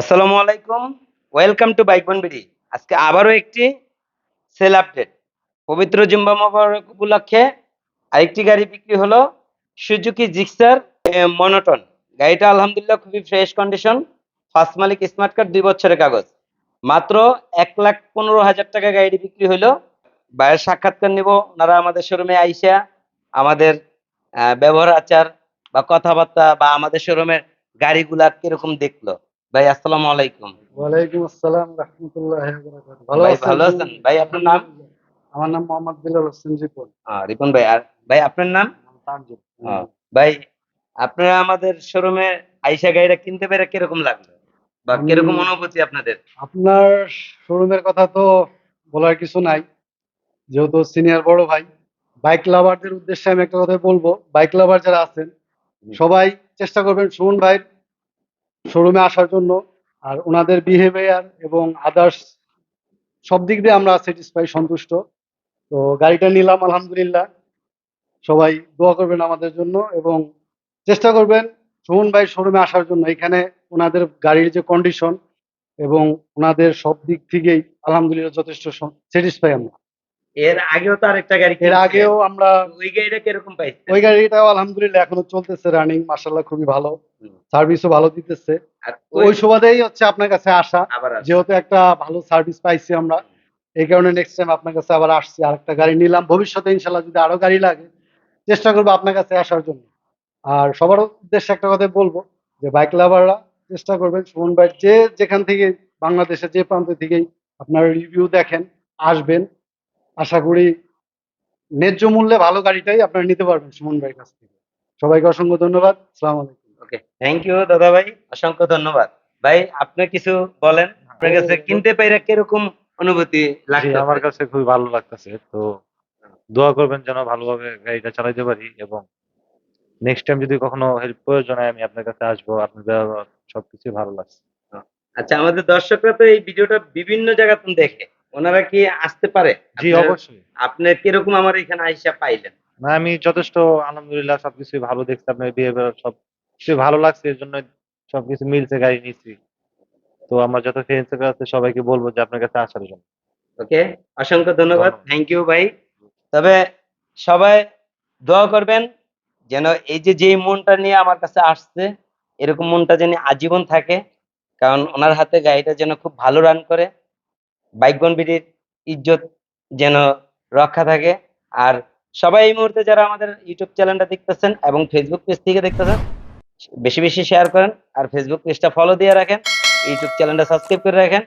আসসালামু আলাইকুম। Welcome to bike BD আজকে আবারও একটি সেল আপডেট পবিত্র জুম্বা মোবারক উপলক্ষে আরেকটি গাড়ি বিক্রি হলো সুজুকি জিক্সার মনোটন গাড়িটা আলহামদুলিল্লাহ খুবই ফ্রেশ কন্ডিশন ফার্স্ট মালিক স্মার্ট কার্ড দুই বছরের কাগজ। মাত্র এক লাখ পনেরো হাজার টাকা গাড়িটি বিক্রি হলো। বাইরের সাক্ষাৎকার নিব। ওনারা আমাদের শোরুমে আইসা আমাদের ব্যবহার আচার বা কথাবার্তা বা আমাদের শোরুমের গাড়িগুলা কীরকম দেখল। ভাই আসসালামু আলাইকুম। ওয়ালাইকুম আসসালাম রহমতুল্লাহ ভালো ভাই আছেন ভালো আছেন? ভাই আপনার নাম? আমার নাম মোহাম্মদ বিলাল হোসেন রিপন আহ, রিপন ভাই আর ভাই আপনার নাম? তানজিব ভাই আপনারা আমাদের শোরুমে আইসা গাড়িটা কিনতে পেরে কীরকম লাগল? বা কীরকম অনুভূতি আপনাদের? আপনার শোরুমের কথা তো বলার কিছু নাই। যেহেতু সিনিয়র বড় ভাই বাইক লাভারদের উদ্দেশ্যে আমি একটা কথা বলব। বাইক লাভার যারা আছেন সবাই চেষ্টা করবেন সুমন ভাইয়ের শোরুমে আসার জন্য আর ওনাদের বিহেভিয়ার এবং আদার্স সব দিক দিয়ে আমরা স্যাটিসফাই সন্তুষ্ট। তো গাড়িটা নিলাম আলহামদুলিল্লাহ। সবাই দোয়া করবেন আমাদের জন্য এবং চেষ্টা করবেন সুমন ভাই শোরুমে আসার জন্য। এখানে ওনাদের গাড়ির যে কন্ডিশন এবং ওনাদের সব দিক থেকেই আলহামদুলিল্লাহ যথেষ্ট স্যাটিসফাই আমরা। এর আগেও তো আরেকটা গাড়ি এর আগেও আমরা ওই গাড়িটা কীরকম পাইছেন ওই গাড়িটাও আলহামদুলিল্লাহ এখনও চলতেছে রানিং মার্শাল্লাহ খুবই ভালো। সার্ভিসও ভালো দিতেছে। ওই সুবাদেই হচ্ছে আপনার কাছে আসা। যেহেতু একটা ভালো সার্ভিস পাইছি আমরা এই কারণে নেক্সট টাইম আপনার কাছে আবার আসছি আরেকটা গাড়ি নিলাম। ভবিষ্যতে ইনশাল্লাহ যদি আরও গাড়ি লাগে চেষ্টা করব আপনার কাছে আসার জন্য। আর সবার উদ্দেশ্যে একটা কথা বলব যে বাইক লাভাররা চেষ্টা করবেন সুমন ভাই যে যেখান থেকে বাংলাদেশের যে প্রান্ত থেকেই আপনার রিভিউ দেখেন আসবেন আশা করি ন্যায্য মূল্যে ভালো গাড়িটাই আপনারা নিতে পারবেন সুমন ভাইয়ের কাছ থেকে। সবাইকে অসংখ্য ধন্যবাদ সালাম আলাইকুম। ওকে থ্যাংক ইউ দাদা ভাই অসংখ্য ধন্যবাদ। ভাই আপনি কিছু বলেন? আপনার কাছে কিনতে পেরে কীরকম অনুভূতি লাগছে আমার কাছে খুবই ভালো লাগতেছে তো দোয়া করবেন যেন ভালোভাবে গাড়িটা চালাতে পারি এবং নেক্সট টাইম যদি কখনো হেল্প প্রয়োজন হয় আমি আপনার কাছে আসব আপনার সবকিছু ভালো লাগছে। আচ্ছা আমাদের দর্শকরা তো এই ভিডিওটা বিভিন্ন জায়গাতে দেখে ওনারা কি আসতে পারে? জি অবশ্যই। আপনি কীরকম আমার এখানে আইসা পাইলেন? না আমি যথেষ্ট আলহামদুলিল্লাহ সবকিছু ভালো দেখছি আপনার বিহেভিয়ার সব কিছু ভালো লাগছে এর জন্য সবকিছু মিলছে গাড়ি নিচ্ছি। তো আমার যত ফ্রেন্ডস আছে সবাইকে বলব যে আপনার কাছে আসার জন্য। ওকে অসংখ্য ধন্যবাদ। থ্যাংক ইউ ভাই। তবে সবাই দোয়া করবেন যেন এই যে যেই মনটা নিয়ে আমার কাছে আসছে এরকম মনটা যেন আজীবন থাকে। কারণ ওনার হাতে গাড়িটা যেন খুব ভালো রান করে। বাইক বিডির ইজ্জত যেন রক্ষা থাকে। আর সবাই এই মুহূর্তে যারা আমাদের ইউটিউব চ্যানেলটা দেখতেছেন এবং ফেসবুক পেজ থেকে দেখতেছেন বেশি বেশি শেয়ার করেন আর ফেসবুক পেজটা ফলো দিয়ে রাখেন ইউটিউব চ্যানেলটা সাবস্ক্রাইব করে রাখেন।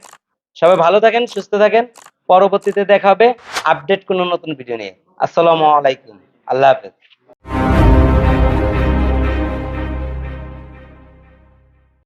সবাই ভালো থাকেন, সুস্থ থাকেন। পরবর্তীতে দেখা হবে আপডেট কোনো নতুন ভিডিও নিয়ে। আসসালামু আলাইকুম। আল্লাহ হাফেজ।